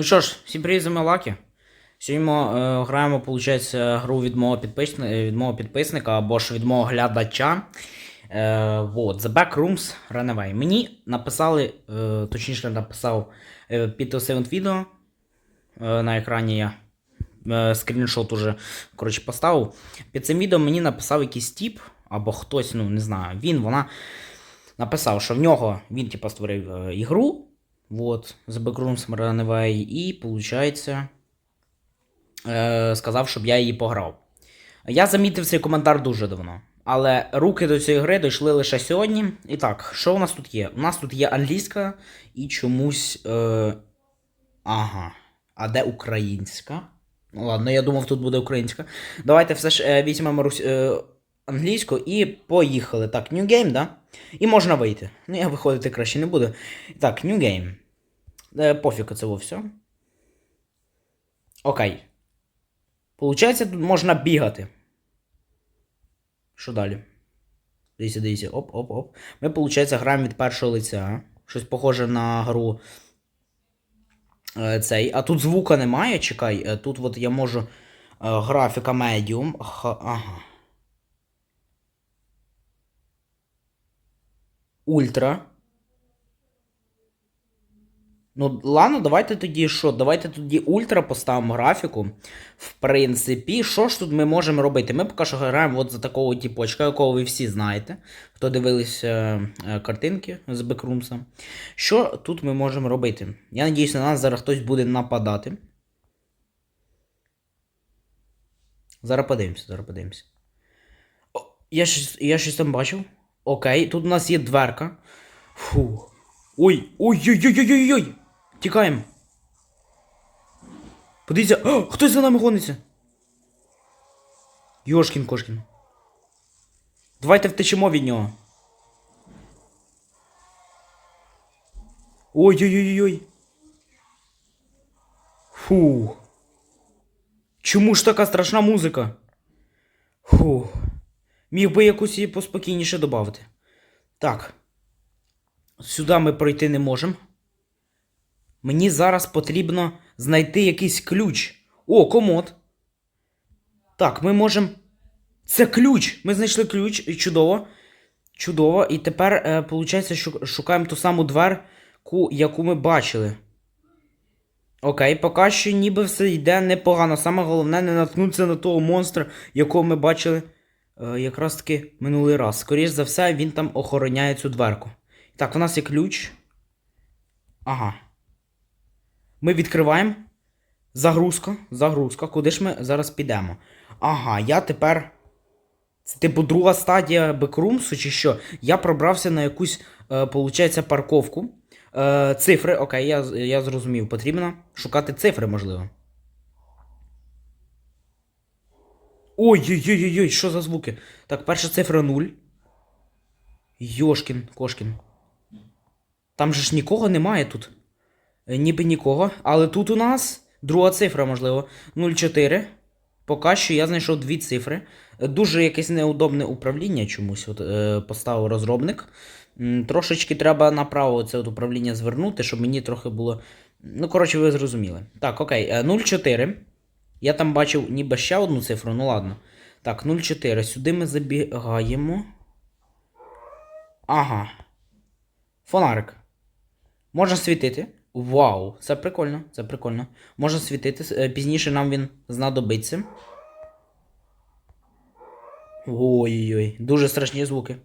Ну що ж, всім привіт, з Лакі. Сьогодні ми е, граємо, виходить, гру від мого, підписника, від мого підписника або ж від мого глядача. Е, вот, The Backrooms Runaway. Мені написали, е, точніше написав е, під цим відео. Е, на екрані я е, скріншот уже коротше, поставив. Під цим відео мені написав якийсь тип, або хтось, ну не знаю, він, вона написав, що в нього він типу, створив е, ігру. Вот, з Backrooms Runaway, і, получається, е, сказав, щоб я її пограв. Я замітив цей коментар дуже давно. Але руки до цієї гри дійшли лише сьогодні. І так, що у нас тут є? У нас тут є англійська і чомусь. Е... Ага. А де українська? Ну ладно, я думав, тут буде українська. Давайте все ж е, візьмемо рус... е, англійську і поїхали. Так, New Game, да? І можна вийти. Ну, я виходити краще не буду. Так, New Game. Е, пофіг це все. Окей. Получається, тут можна бігати. Що далі? Дивіться, дивіться. Оп, оп, оп. Ми, виходить, граємо від першого лиця. Щось похоже на гру. е, Цей. А тут звука немає, чекай. е, Тут от я можу. Графіка медіум. Ага. Ультра. Ну, ладно, давайте тоді що? Давайте тоді ультра поставимо графіку. В принципі, що ж тут ми можемо робити? Ми поки що граємо от за такого типочка, якого ви всі знаєте, хто дивилися е, картинки з Бекрумса. Що тут ми можемо робити? Я надіюсь, на нас зараз хтось буде нападати. Зараз подивимося, зараз подивимося. О, я щось, я щось там бачив. Окей, тут у нас є дверка. Фу. Ой, ой-ой-ой-ой-ой-ой! Тікаємо. Подивіться, О, хтось за нами гониться. Йошкін кошкін. Давайте втечемо від нього. Ой-ой-ой-ой. Фу. Чому ж така страшна музика? Фу. Міг би якусь її поспокійніше додати. Так. Сюди ми пройти не можемо. Мені зараз потрібно знайти якийсь ключ. О, комод. Так, ми можемо. Це ключ! Ми знайшли ключ. Чудово. Чудово. І тепер, е, виходить, шу- шукаємо ту саму дверку, яку ми бачили. Окей, поки що ніби все йде непогано. Саме головне не наткнутися на того монстра, якого ми бачили е, якраз таки минулий раз. Скоріше за все, він там охороняє цю дверку. Так, у нас є ключ. Ага. Ми відкриваємо. Загрузка. Загрузка. Куди ж ми зараз підемо? Ага, я тепер. Це типу друга стадія бекрумсу, чи що? Я пробрався на якусь, е, парковку. Е, цифри, окей, я, я зрозумів. Потрібно шукати цифри, можливо. Ой-ой-ой-ой, що за звуки? Так, перша цифра 0. Йошкін, Кошкін. Там же ж нікого немає тут. Е, Ніби нікого. Але тут у нас друга цифра, можливо. 0,4. Поки що я знайшов дві цифри. Е, Дуже якесь неудобне управління чомусь от, е, поставив розробник. Трошечки треба направо це от управління звернути, щоб мені трохи було. Ну, коротше, ви зрозуміли. Так, окей, е, 0,4. Я там бачив ніби ще одну цифру, ну ладно. Так, 0,4. Сюди ми забігаємо. Ага. Фонарик. Можна світити. Вау, це прикольно, це прикольно. Можна світити. е, Пізніше нам він знадобиться. Ой-ой-ой, дуже страшні звуки.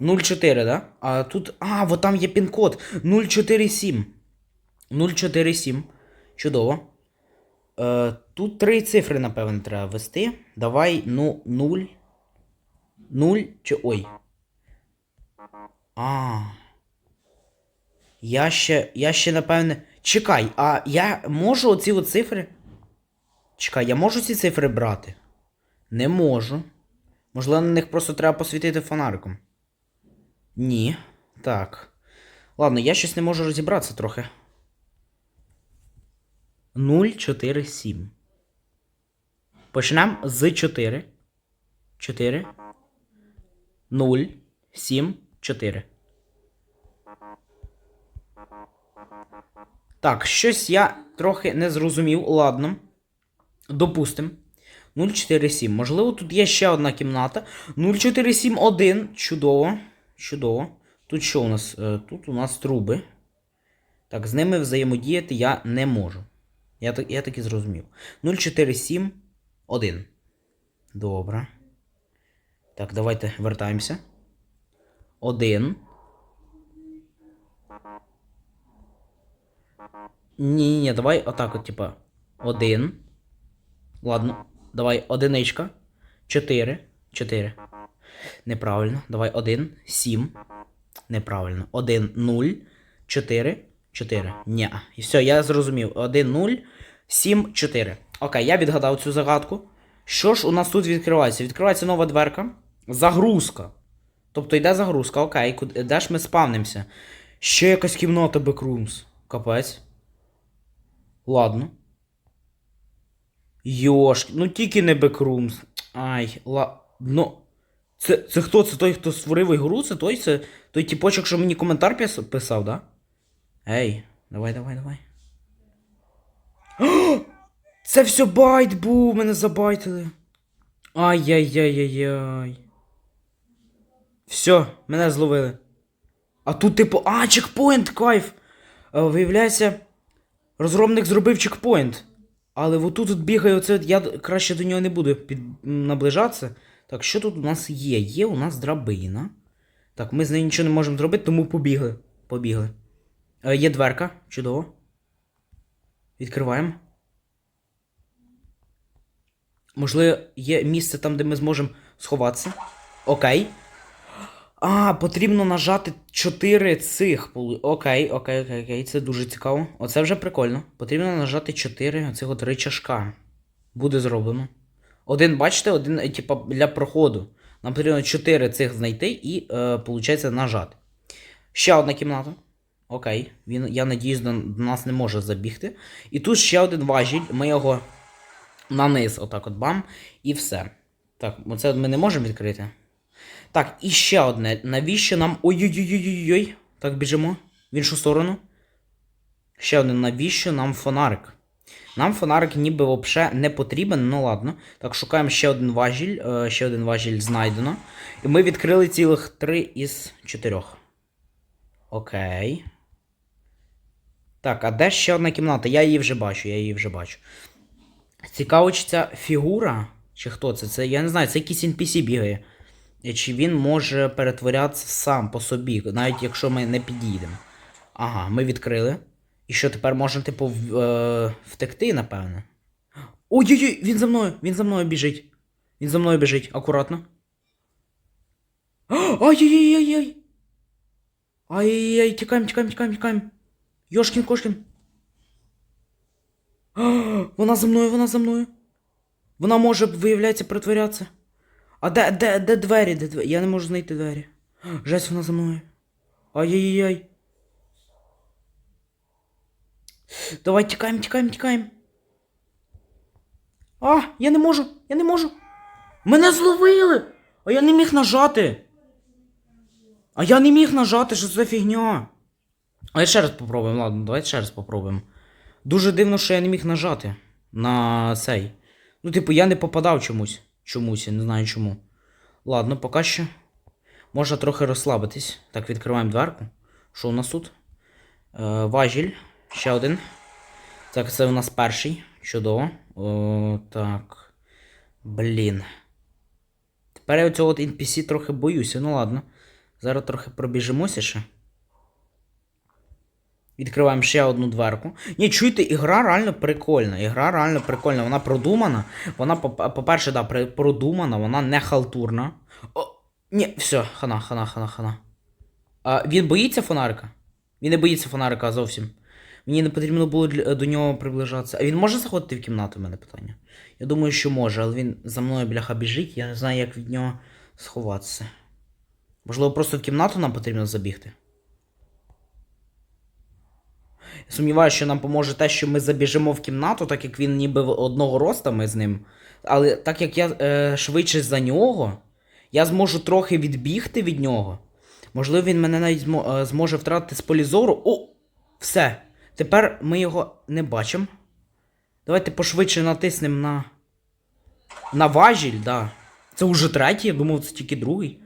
0,4, да? А тут. А, вот там є пін-код. 047. 047. Чудово. Е, тут три цифри, напевно, треба ввести. Давай, ну, 0. 0 чи. Ой. А. Я ще. Я ще, напевне. Чекай, а я можу оці от цифри. Чекай, я можу ці цифри брати? Не можу. Можливо, на них просто треба посвітити фонариком. Ні. Так. Ладно, я щось не можу розібратися трохи. 047. Почнемо з 4. 4. 0. 7. 4. Так, щось я трохи не зрозумів. Ладно. Допустим. 047. Можливо, тут є ще одна кімната. 0471. Чудово. Чудово. Тут що у нас? Е, Тут у нас труби. Так, з ними взаємодіяти я не можу. Я так, я так і зрозумів. 0471. Добре. Так, давайте вертаємося. Один. Ні, ні, давай отак от, типа. Один. Ладно. Давай одиничка. Чотири. Чотири. Неправильно. Давай один. Сім. Неправильно. Один, нуль. Чотири. Чотири. Ні. І все, я зрозумів. Один, нуль. Сім, чотири. Окей, я відгадав цю загадку. Що ж у нас тут відкривається? Відкривається нова дверка. Загрузка. Тобто йде загрузка, окей, де ж ми спавнимося? Ще якась кімната Бекрумс. Капець. Ладно. Йош, ну тільки не Бекрумс. Ай, ла. Ну. Це, це хто? Це той, хто створив ігру? Це той, це той типочок, що мені коментар пис- писав, да? Ей, давай, давай, давай. Це все байт був, мене забайтили. Ай-яй-яй-яй-яй. Все, мене зловили. А тут, типу, а, чекпоінт, кайф. Е, Виявляється, розробник зробив чекпоінт. Але отут от бігає оце, я краще до нього не буду під... наближатися. Так, що тут у нас є? Є у нас драбина. Так, ми з нею нічого не можемо зробити, тому побігли. Побігли. Е, є дверка, чудово. Відкриваємо. Можливо, є місце там, де ми зможемо сховатися. Окей. А, потрібно нажати 4 цих. Окей, окей, окей, окей. Це дуже цікаво. Оце вже прикольно. Потрібно нажати 4 оцих от рычажка. Буде зроблено. Один, бачите, один, е, типа, для проходу. Нам потрібно 4 цих знайти і, е, нажати. Ще одна кімната. Окей. Він, я надіюсь, до, нас не може забігти. І тут ще один важіль. Ми його на низ, отак от бам, і все. Так, оце ми не можемо відкрити. Так, і ще одне. Навіщо нам. Ой-ой-ой-ой-ой. Так, біжимо. В іншу сторону. Ще один, навіщо нам фонарик? Нам фонарик ніби взагалі не потрібен, ну ладно. Так, шукаємо ще один важіль. е, Ще один важіль знайдено. І ми відкрили цілих три із чотирьох. Окей. Так, а де ще одна кімната? Я її вже бачу, я її вже бачу. Цікаво, чи ця фігура, чи хто це? Це я не знаю, це якийсь NPC бігає. І Чи він може перетворятися сам по собі, навіть якщо ми не підійдемо. Ага, ми відкрили. І що тепер можна, типу, в- е, втекти, напевне. Ой-ой-ой, він за мною, він за мною біжить. Він за мною біжить, акуратно. Ай-яй-яй-яй-яй. Ай-яй-яй, тікаємо, тікаємо, тікаємо, тікаємо. Йошкін кошкін. Вона за мною, вона за мною. Вона може, виявляється, притворятися. А де, де, де двері? Де двері? Я не можу знайти двері. Жесть, вона за мною. Ай-яй-яй. Давай тікаємо, тікаємо, тікаємо. А, я не можу, я не можу. Мене зловили! А я не міг нажати. А я не міг нажати, що це фігня. А я ще раз попробуємо, ладно, давайте ще раз попробуємо. Дуже дивно, що я не міг нажати на цей. Ну, типу, я не попадав чомусь. Чомусь, я не знаю чому. Ладно, поки що. Можна трохи розслабитись. Так, відкриваємо дверку. Що у нас тут? Е, важіль. Ще один. Так, це у нас перший. Чудово. О, так. Блін. Тепер я оцього от NPC трохи боюся. Ну ладно. Зараз трохи пробіжимося ще. Відкриваємо ще одну дверку. Ні, чуєте, ігра реально прикольна. Ігра реально прикольна. Вона продумана. Вона, по- по-перше, да, продумана, вона не халтурна. О, ні, все, хана, хана, хана, хана. А, він боїться фонарика? Він не боїться фонарика зовсім. Мені не потрібно було до нього приближатися. А він може заходити в кімнату, у мене питання? Я думаю, що може, але він за мною бляха біжить, я не знаю, як від нього сховатися. Можливо, просто в кімнату нам потрібно забігти. Сумніваюся, що нам поможе те, що ми забіжимо в кімнату, так як він ніби одного роста ми з ним. Але так як я е, швидше за нього, я зможу трохи відбігти від нього. Можливо, він мене навіть е, зможе втратити з полі зору. О! Все! Тепер ми його не бачимо. Давайте пошвидше натиснемо на. На важіль, да. Це уже третій, я думав, це тільки другий.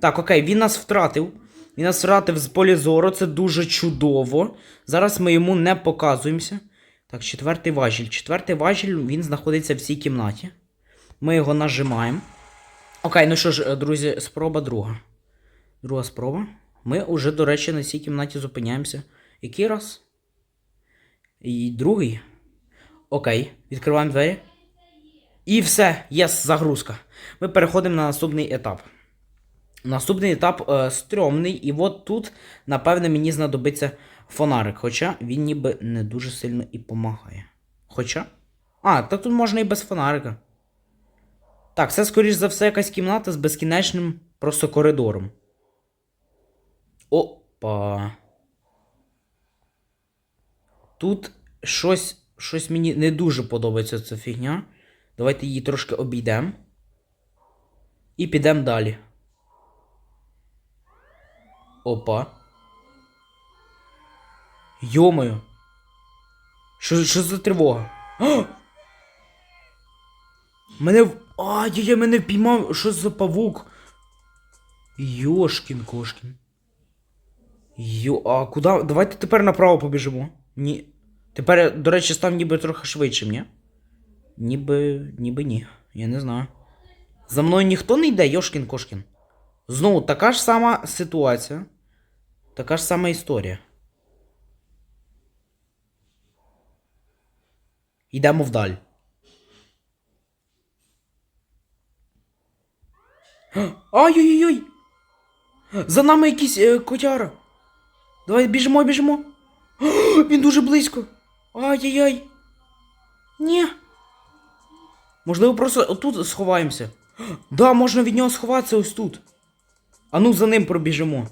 Так, окей, він нас втратив. Він нас втратив з полі зору, це дуже чудово. Зараз ми йому не показуємося. Так, четвертий важіль. Четвертий важіль, він знаходиться в цій кімнаті. Ми його нажимаємо. Окей, ну що ж, е, друзі, спроба друга. Друга спроба. Ми уже, до речі, на цій кімнаті зупиняємося. Який раз? І другий. Окей, відкриваємо двері. І все, єс, загрузка. Ми переходимо на наступний етап. Наступний етап е, стрьомний, і от тут, напевне, мені знадобиться фонарик. Хоча він ніби не дуже сильно і помагає. Хоча. А, так тут можна і без фонарика. Так, це, скоріш за все, якась кімната з безкінечним просто коридором. Опа. Тут щось, щось мені не дуже подобається ця фігня. Давайте її трошки обійдемо. І підемо далі. Опа. Йомою. Що, що за тривога? А! Мене в. А, я, я мене впіймав. Що за павук? Йошкін кошкін. Йо, а куди? Давайте тепер направо побіжимо. Ні. Тепер, до речі, став ніби трохи швидше, ні? Ніби. ніби ні. Я не знаю. За мною ніхто не йде, Йошкін Кошкін. Знову така ж сама ситуація. Така ж сама історія. Йдемо вдаль. Ай-ой-ой! За нами якийсь е, котяра. Давай біжимо, біжимо. О, він дуже близько. Ай-яй-яй. Ні. Можливо, просто отут сховаємося. Да, можна від нього сховатися ось тут. А ну за ним пробіжимо.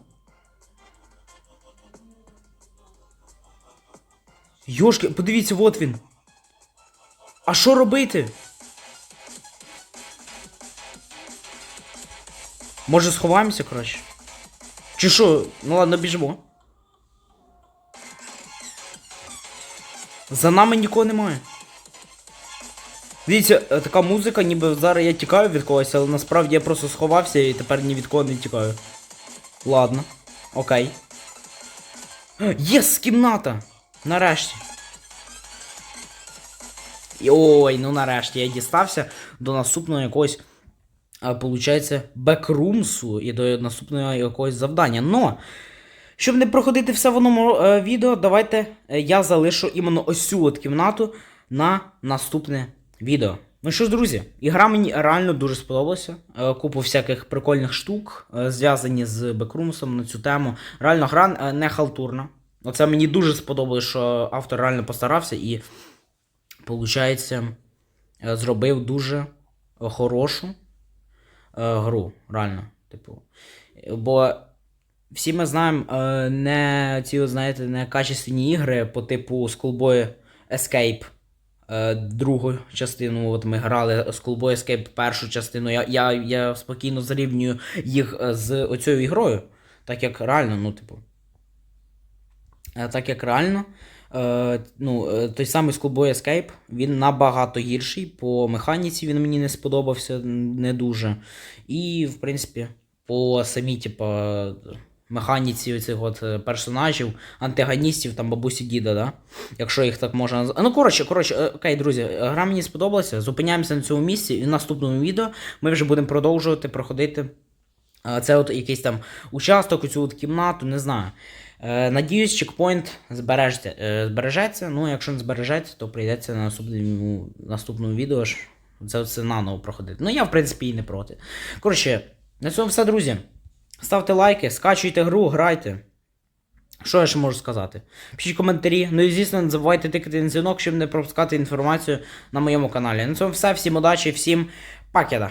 Йошки, подивіться, от він. А що робити? Може сховаємося краще? Чи що? Ну ладно, біжимо. За нами нікого немає. Дивіться, е, така музика, ніби зараз я тікаю від когось, але насправді я просто сховався і тепер ні від кого не тікаю. Ладно. Окей. Єс, кімната! Нарешті. Ой, ну нарешті я дістався до наступного якогось, а, получається, бекрумсу і до наступного якогось завдання. Но, щоб не проходити все в одному е, відео, давайте е, я залишу іменно ось цю от кімнату на наступне відео. Ну що ж, друзі, ігра мені реально дуже сподобалася. Е, Купу всяких прикольних штук, е, зв'язані з бекрумсом на цю тему. Реально, гра е, не халтурна. Оце мені дуже сподобалось, що автор реально постарався і, виходить, зробив дуже хорошу гру. Реально. Типу. Бо всі ми знаємо не ці, знаєте, не качественні ігри по типу Schoolboy Escape. Е, Другу частину, от ми грали з Schoolboy Escape першу частину. Я, я, я спокійно зарівнюю їх е, з оцією ігрою. Так як реально, ну, типу. Е, Так як реально, ну, той самий Schoolboy Escape, він набагато гірший. По механіці він мені не сподобався не дуже. І, в принципі, по самій, типу, механіці оцих от е, персонажів, антагоністів, там бабусі діда, да? Якщо їх так можна назвати. Ну, коротше, коротше, е, окей, друзі, е, гра мені сподобалася. Зупиняємося на цьому місці, і в наступному відео ми вже будемо продовжувати проходити. Це от якийсь там участок, оцю от кімнату, не знаю. Надіюсь, чекпоінт збережеться. Ну, якщо не збережеться, то прийдеться на наступному, наступному відео це все наново проходити. Ну, я, в принципі, і не проти. Коротше, на цьому все, друзі. Ставте лайки, скачуйте гру, грайте. Що я ще можу сказати? Пишіть коментарі. Ну і звісно, не забувайте тикати на дзвінок, щоб не пропускати інформацію на моєму каналі. На цьому все. Всім удачі, всім пакеда.